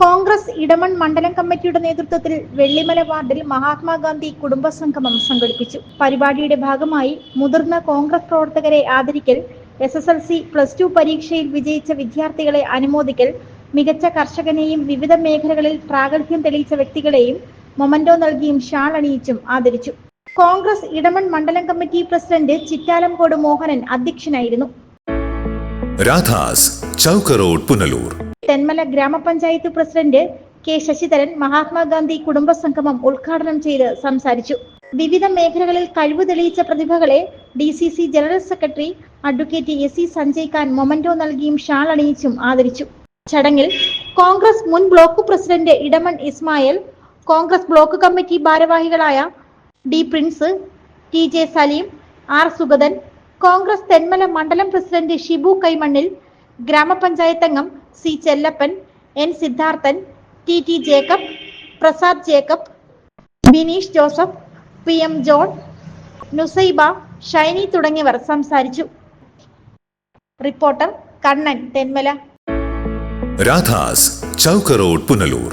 കോൺഗ്രസ് ഇടമൺ മണ്ഡലം കമ്മിറ്റിയുടെ നേതൃത്വത്തിൽ വെള്ളിമല വാർഡിൽ മഹാത്മാഗാന്ധി കുടുംബ സംഗമം സംഘടിപ്പിച്ചു. പരിപാടിയുടെ ഭാഗമായി മുതിർന്ന കോൺഗ്രസ് പ്രവർത്തകരെ ആദരിക്കൽ S S L C plus two പരീക്ഷയിൽ വിജയിച്ച വിദ്യാർത്ഥികളെ അനുമോദിക്കൽ മികച്ച കർഷകനെയും വിവിധ മേഖലകളിൽ പ്രാഗൽഭ്യം തെളിയിച്ച വ്യക്തികളെയും മൊമന്റോ നൽകിയും ഷാൾ അണിയിച്ചും ആദരിച്ചു. കോൺഗ്രസ് ഇടമൺ മണ്ഡലം കമ്മിറ്റി പ്രസിഡന്റ് ചിറ്റാലംകോട് മോഹനൻ അധ്യക്ഷനായിരുന്നു. രാധാസ് ചൗക്കറോഡ് പുനലൂർ. തെന്മല ഗ്രാമപഞ്ചായത്ത് പ്രസിഡന്റ് കെ ശശിധരൻ മഹാത്മാഗാന്ധി കുടുംബ സംഗമം ഉദ്ഘാടനം ചെയ്ത് സംസാരിച്ചു. വിവിധ മേഖലകളിൽ കഴിവ് തെളിയിച്ച പ്രതിഭകളെ D C C general secretary advocate S C Sanjay Khan memento നൽകിയും ഷാൾ അണിയിച്ചും ആദരിച്ചു. ചടങ്ങിൽ കോൺഗ്രസ് മുൻ block president Idamon Ismail Congress block committee ഭാരവാഹികളായ D Prince T J Saleem R Sugathan Congress Thenmala മണ്ഡലം പ്രസിഡന്റ് ഷിബു കൈമണ്ണിൽ ഗ്രാമപഞ്ചായത്ത് അംഗം C Chellappan N Siddharthan T T Jacob Prasad Jacob Bineesh Joseph P M John Nusaiba Shiny തുടങ്ങിയവർ സംസാരിച്ചു. Reporter Kannan Thenmala. Radhas ചൗക്കറോഡ് Punalur.